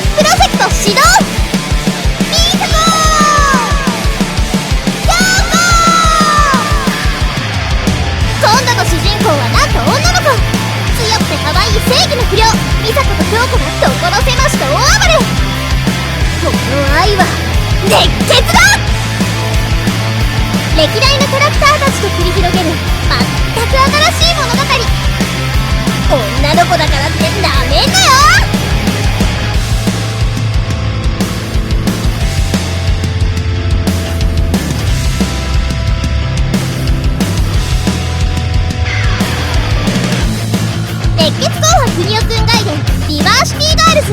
プロジェク始動。ピータコヤー今度の主人公はなんと女の子強くて可愛い正義の不良ミサ子と京子が所狭しと大暴れその愛は熱血だ!歴代のキャラクターたちと繰り広げる全く新しい物語。女の子だからってなめんなよ!熱血紅白国尾くん外伝リバーシティガールズ